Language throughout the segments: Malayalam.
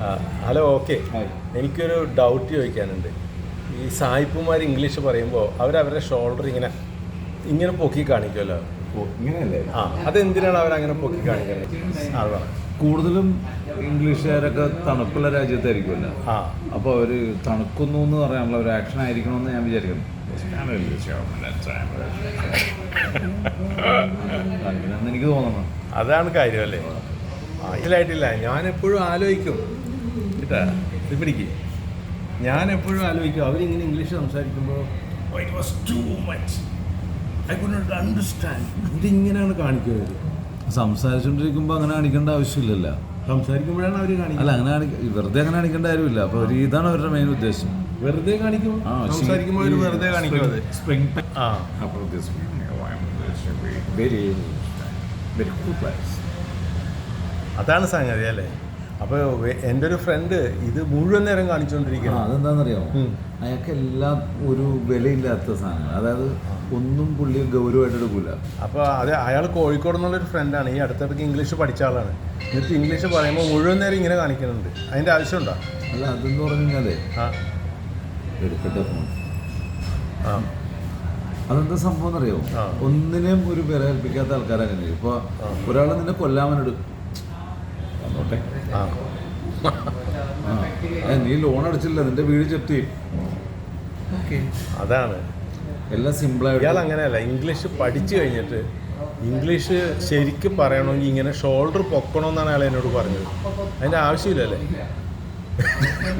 Hello okay. എനിക്കൊരു ഡൗട്ട് ചോദിക്കാനുണ്ട്. ഈ സായിപ്പുമാർ ഇംഗ്ലീഷ് പറയുമ്പോൾ അവരവരുടെ ഷോൾഡർ ഇങ്ങനെ ഇങ്ങനെ പൊക്കി കാണിക്കുമല്ലോ ആ അതെന്തിനാണ് അവരങ്ങനെ പൊക്കി കാണിക്കുന്നത്? ആ അത് പറ. കൂടുതലും ഇംഗ്ലീഷുകാരൊക്കെ തണുപ്പുള്ള രാജ്യത്തായിരിക്കുമല്ലോ. ആ. അപ്പോൾ അവർ തണുക്കുന്നു എന്ന് പറയാനുള്ള ഒരു ആക്ഷൻ ആയിരിക്കണമെന്ന് ഞാൻ വിചാരിക്കുന്നു. അങ്ങനെയെന്ന് എനിക്ക് തോന്നുന്നു. അതാണ് കാര്യമല്ലേ? ആ. ഞാനെപ്പോഴും ഞാൻ എപ്പോഴും ആലോചിക്കും. കേട്ടാ ഇത് പിടിക്ക്. ഞാൻ എപ്പോഴും ആലോചിക്കും അവരിങ്ങനെ ഇംഗ്ലീഷ് സംസാരിക്കുമ്പോൾ it was too much I could understand ഇതിങ്ങനെയാണ് കാണിക്കുന്നത് സംസാരിച്ചുകൊണ്ടിരിക്കുമ്പോൾ അങ്ങനെ കാണിക്കേണ്ട ആവശ്യമില്ലല്ലോ. സംസാരിക്കുമ്പോഴാണ് അവർ കാണിക്കുന്നത്. അല്ല അങ്ങനെ കാണിക്ക വെറുതെ അങ്ങനെ കാണിക്കേണ്ട കാര്യമില്ല. അപ്പോൾ ഒരു ഇതാണ് അവരുടെ മെയിൻ ഉദ്ദേശം. വെറുതെ കാണിക്കും സംസാരിക്കുമ്പോൾ വെറുതെ കാണിക്കും അത്. സ്പ്രിംഗ് ആ. അപ്പോൾ വെരി വെരി അതാണ് സംഗതി അല്ലേ? അപ്പോൾ എന്റെ ഒരു ഫ്രണ്ട് ഇത് മുഴുവൻ നേരം കാണിച്ചുകൊണ്ടിരിക്കുകയാണ് അതെന്താണെന്നറിയാമോ ഉം. അയാൾക്ക് എല്ലാം ഒരു വിലയില്ലാത്ത സാധനങ്ങൾ അതായത് ഒന്നും പുള്ളി ഗൗരവമായിട്ട് എടുക്കൂല. അപ്പോൾ അത് അയാൾ കോഴിക്കോട് എന്നുള്ളൊരു ഫ്രണ്ടാണ് ഈ അടുത്തിടയ്ക്ക് ഇംഗ്ലീഷ് പഠിച്ച ആളാണ്. എന്നിട്ട് ഇംഗ്ലീഷ് പറയുമ്പോൾ മുഴുവൻ നേരം ഇങ്ങനെ കാണിക്കുന്നുണ്ട്. അതിന്റെ ആവശ്യമുണ്ടോ? അല്ല അതെന്ന് പറഞ്ഞു കഴിഞ്ഞാലേ ആ. എടുക്കട്ടെ ഫോൺ ആ. അതെന്താ സംഭവം എന്നറിയോ? ഒന്നിനും ഒന്നിനെയും ഒരു വില കൽപ്പിക്കാത്ത ആൾക്കാരങ്ങനെ ഇപ്പൊ ഒരാളെ ഒരാൾ നിന്നെ കൊല്ലാമനെടു വന്നോട്ടെ. ആ. നീ ലോൺ അടച്ചില്ല നിന്റെ വീട് ചെത്തി. അതാണ്. എല്ലാം സിമ്പിളായിട്ട് ഇയാൾ അങ്ങനെയല്ല ഇംഗ്ലീഷ് പഠിച്ചു കഴിഞ്ഞിട്ട് ഇംഗ്ലീഷ് ശരിക്കും പറയണമെങ്കിൽ ഇങ്ങനെ ഷോൾഡർ പൊക്കണമെന്നാണ് അയാൾ എന്നോട് പറഞ്ഞത്. അതിന്റെ ആവശ്യമില്ലല്ലേ?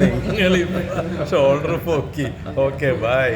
നിങ്ങൾ ഷോൾഡർ പൊക്കി? Okay bye